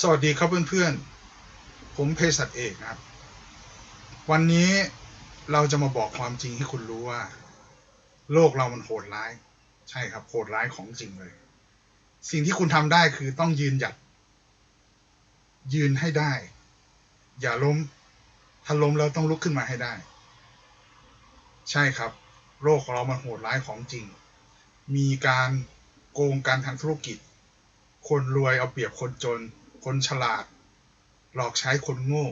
สวัสดีครับเพื่อนๆ ผมเภสัชเอกนะครับ วันนี้เราจะมาบอกความจริงให้คุณรู้ว่า โลกเรามันโหดร้าย ใช่ครับโหดร้ายของจริงเลย สิ่งที่คุณทำได้คือต้องยืนหยัด ยืนให้ได้ อย่าล้ม ถ้าล้มแล้วต้องลุกขึ้นมาให้ได้ ใช่ครับ โลกของเรามันโหดร้ายของจริง มีการโกงการทางธุรกิจ คนรวยเอาเปรียบคนจน คนฉลาด หลอกใช้คนโง่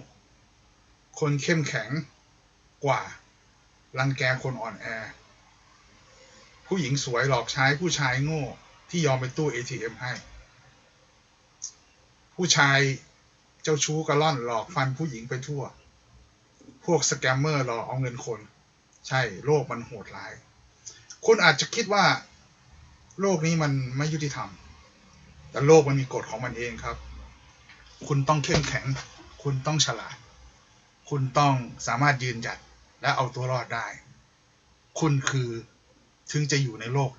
คนเข้มแข็งกว่า รังแกคนอ่อนแอ ผู้หญิงสวยหลอกใช้ผู้ชายโง่ที่ยอมไปตู้ ATM ให้ ผู้ชายเจ้าชู้กระล่อนหลอกฟันผู้หญิงไปทั่ว พวกสแกมเมอร์หลอกเอาเงินคน ใช่โลกมันโหดร้าย คุณอาจจะคิดว่า โลกนี้มันไม่ยุติธรรม แต่โลกมันมีกฎของมันเองครับ คุณต้องเข้มแข็ง คุณต้องฉลาด คุณต้องสามารถยืนหยัดและเอาตัวรอดได้ คุณคือถึงจะอยู่ในโลก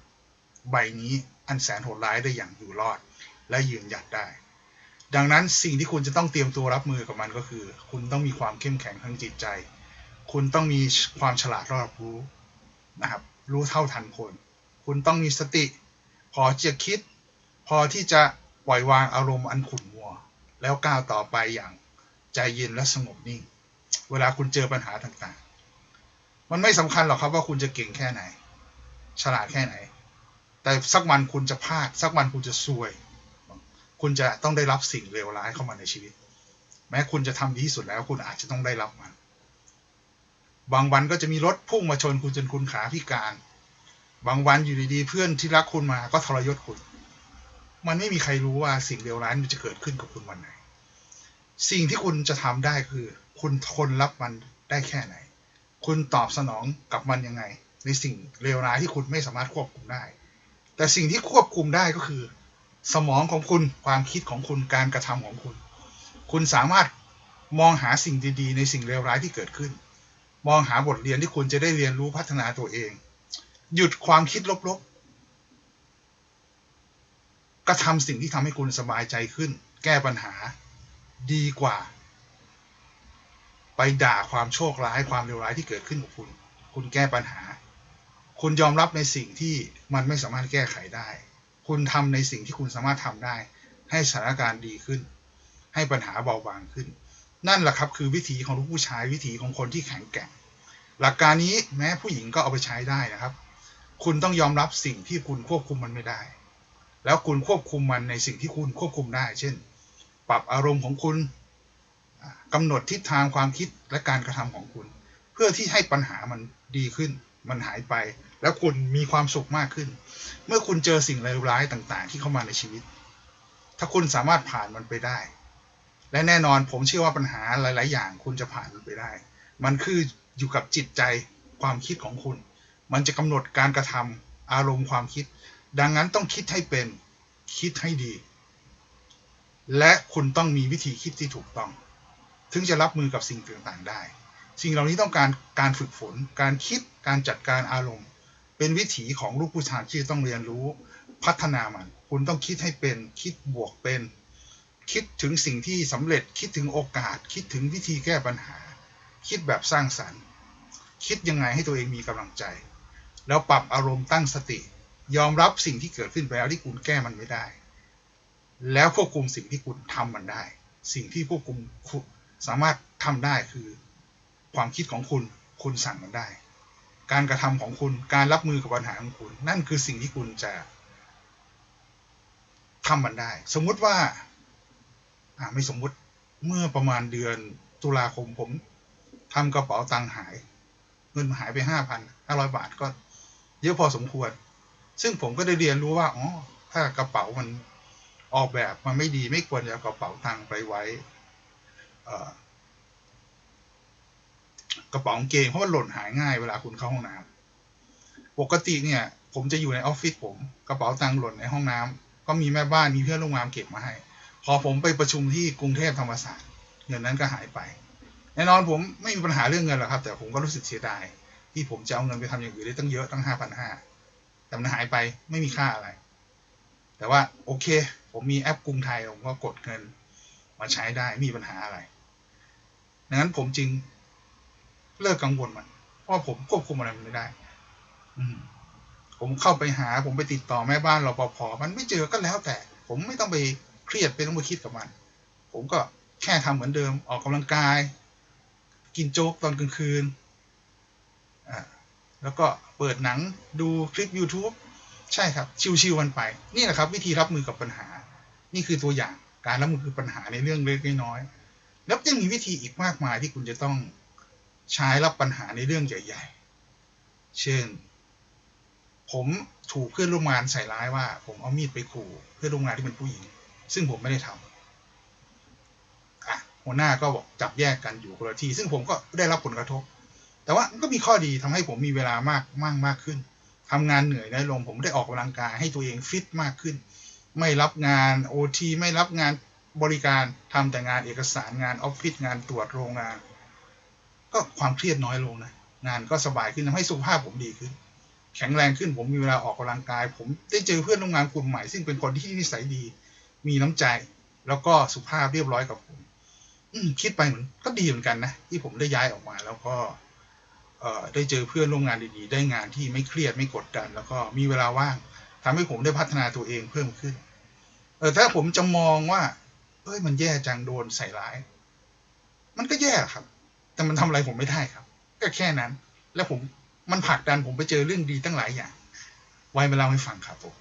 ใบนี้อันแสนโหดร้ายได้อย่างอยู่รอด และยืนหยัดได้ ดังนั้นสิ่งที่คุณจะต้องเตรียมตัวรับมือกับมันก็คือ คุณต้องมีความเข้มแข็งทางจิตใจ คุณต้องมีความฉลาดรอบรู้นะครับรู้เท่าทันคน คุณต้องมีสติ พอจะคิด พอที่จะปล่อยวางอารมณ์อันขุ่น แล้วก้าวต่อไปอย่างใจเย็นและสงบนิ่ง เวลาคุณเจอปัญหาต่างๆ มันไม่สำคัญหรอกครับว่าคุณจะเก่งแค่ไหน ฉลาดแค่ไหน แต่สักวันคุณจะพลาด สักวันคุณจะซวย คุณจะต้องได้รับสิ่งเลวร้ายเข้ามาในชีวิต แม้คุณจะทำดีที่สุดแล้ว คุณอาจจะต้องได้รับมัน บางวันก็จะมีรถพุ่งมาชนคุณจนคุณขาพิการ บางวันอยู่ดีๆเพื่อนที่รักคุณมาก็ทรยศคุณ มันไม่มีใครรู้ว่าสิ่งเลวร้ายมันจะเกิดขึ้นกับคุณวันไหน สิ่งที่คุณจะทำได้คือ คุณทนรับมันได้แค่ไหน คุณตอบสนองกับมันยังไง ในสิ่งเลวร้ายที่คุณไม่สามารถควบคุมได้ แต่สิ่งที่ควบคุมได้ก็คือ สมองของคุณความคิดของคุณการกระทำของคุณ คุณสามารถมองหาสิ่งดีๆ ในสิ่งเลวร้ายที่เกิดขึ้น มองหาบทเรียนที่คุณจะได้เรียนรู้พัฒนาตัวเอง หยุดความคิดลบๆ กระทำสิ่งที่ทำให้คุณสบายใจขึ้น แก้ปัญหาดีกว่า ไปด่าความโชคร้ายความเลวร้ายที่เกิดขึ้นกับคุณ คุณแก้ปัญหา คุณยอมรับในสิ่งที่มันไม่สามารถแก้ไขได้ คุณทำในสิ่งที่คุณสามารถทำได้ ให้สถานการณ์ดีขึ้น ให้ปัญหาเบาบางขึ้น นั่นแหละครับคือวิถีของลูกผู้ชายวิถีของคนที่แข็งแกร่งหลักการนี้แม้ผู้หญิงก็เอาไปใช้ได้นะครับ คุณต้องยอมรับสิ่งที่คุณควบคุมมันไม่ได้ แล้วคุณควบคุมมันในสิ่งที่คุณควบคุมได้ เช่น ปรับอารมณ์ของคุณกำหนดทิศทางความคิดและการกระทำของคุณ เพื่อที่ให้ปัญหามันดีขึ้น มันหายไป แล้วคุณมีความสุขมากขึ้น เมื่อคุณเจอสิ่งเลวร้ายต่างๆ ที่เข้ามาในชีวิต ถ้าคุณสามารถผ่านมันไปได้ และแน่นอนผมเชื่อว่าปัญหาหลาย ๆ อย่างคุณจะผ่านมันไปได้ มันคืออยู่กับจิตใจความคิดของคุณ มันจะกำหนดการกระทำอารมณ์ความคิด ดังนั้นต้องคิดให้เป็นคิดให้ดี และคุณต้องมีวิธีคิดที่ถูกต้อง ถึงจะรับมือกับสิ่งต่างๆได้ สิ่งเหล่านี้ต้องการการฝึกฝน การคิดการจัดการอารมณ์ เป็นวิถีของลูกผู้ชายที่ต้องเรียนรู้พัฒนามัน คุณต้องคิดให้เป็นคิดบวกเป็น คิดถึงสิ่งที่สำเร็จคิดถึงโอกาส คิดถึงวิธีแก้ปัญหา คิดแบบสร้างสรรค์ คิดยังไงให้ตัวเองมีกำลังใจ แล้วปรับอารมณ์ตั้งสติ ยอมรับสิ่งที่เกิดขึ้นไปแล้วที่คุณแก้มันไม่ได้ แล้วควบคุมสิ่งที่คุณทำมันได้ สิ่งที่ควบคุมสามารถทำได้คือ ความคิดของคุณคุณสั่งมันได้ การกระทำของคุณการรับมือกับปัญหาของคุณ นั่นคือสิ่งที่คุณจะทำมันได้ สมมุติว่าอ่าไม่สมมุติเมื่อประมาณเดือนตุลาคมผมทำกระเป๋าตังค์หาย เงินหายไปห้าพันห้าร้อยบาทก็เยอะพอสมควร ซึ่งผมก็ได้เรียนรู้ว่าอ๋อถ้ากระเป๋ามันออกแบบมันไม่ดีไม่ควรจะเอากระเป๋าตังค์ไปไว้กระเป๋าเกงเพราะมันหล่นหายง่ายเวลาคุณเข้าห้องน้ำปกติเนี่ย ผมจะอยู่ในออฟฟิศผมกระเป๋าตังค์หล่นในห้องน้ำก็มีแม่บ้านมีเพื่อนร่วมงานเก็บมาให้ พอผมไปประชุมที่กรุงเทพธรรมศาสตร์เงินนั้นก็หายไปแน่นอนผมไม่มีปัญหาเรื่องเงินหรอกครับ แต่ผมก็รู้สึกเสียดายที่ผมจะเอาเงินไปทำอย่างอื่นได้ตั้งเยอะตั้งห้าพันห้า แต่มันหายไปไม่มีค่าอะไร แต่ว่าโอเค ผมมีแอปกรุงไทยผมก็กดเงินมาใช้ได้มีปัญหาอะไรดังนั้นผมจึงเลิกกังวลมัน เพราะผมควบคุมอะไรมันไม่ได้ อืผมเข้าไปหา ผมไปติดต่อแม่บ้านรปภมันไม่เจอก็แล้วแต่ ผมไม่ต้องไปเครียดไปต้องไปคิดกับมัน ผมก็แค่ทำเหมือนเดิมออกกำลังกาย กินโจ๊กตอนกลางคืนอ่า แล้วก็เปิดหนังดูคลิป YouTube ใช่ครับ ชิวๆวันไป นี่แหละครับ วิธีรับมือกับปัญหา นี่คือตัวอย่างการรับมือกับปัญหาในเรื่องเล็กน้อย แล้วจะมีวิธีอีกมากมายที่คุณจะต้องใช้รับปัญหาในเรื่องใหญ่ ๆ เช่น ผมถูกเพื่อนร่วมงานใส่ร้ายว่า ผมเอามีดไปขู่เพื่อนร่วมงานที่เป็นผู้หญิง ซึ่งผมไม่ได้ทำอะหัวหน้าก็บอกจับแยกกันอยู่คนละที่ ซึ่งผมก็ได้รับผลกระทบ แต่ว่าก็มีข้อดีทำให้ผมมีเวลามากมากมากขึ้นทำงานเหนื่อยน้ลง ผมได้ออกกำลังกายให้ตัวเองฟิตมากขึ้น ไม่รับงานโอทีไม่รับงานบริการทำแต่งานเอกสารงานออฟฟิศงานตรวจโรงงาน ก็ความเครียดน้อยลงนะงานก็สบายขึ้นทำให้สุขภาพผมดีขึ้น แข็งแรงขึ้นผมมีเวลาออกกำลังกาย ผมได้เจอเพื่อนร่วมงานกลุ่มใหม่ ซึ่งเป็นคนที่นิสัยดี มีน้ำใจ แล้วก็สุภาพเรียบร้อยกับผมอืคิดไปเหมือนก็ดีเหมือนกันนะที่ผมได้ย้ายออกมาแล้วก็ ได้เจอเพื่อนร่วมงานดีๆ ได้งานที่ไม่เครียดไม่กดดัน แล้วก็มีเวลาว่างทำให้ผมได้พัฒนาตัวเองเพิ่มขึ้น เออถ้าผมจะมองว่า เอ้ยมันแย่จังโดนใส่ร้าย มันก็แย่ครับ แต่มันทำอะไรผมไม่ได้ครับ ก็แค่นั้น แล้วผมมันผลักดันผมไปเจอเรื่องดีตั้งหลายอย่าง ไว้มาเล่าให้ฟังครับผม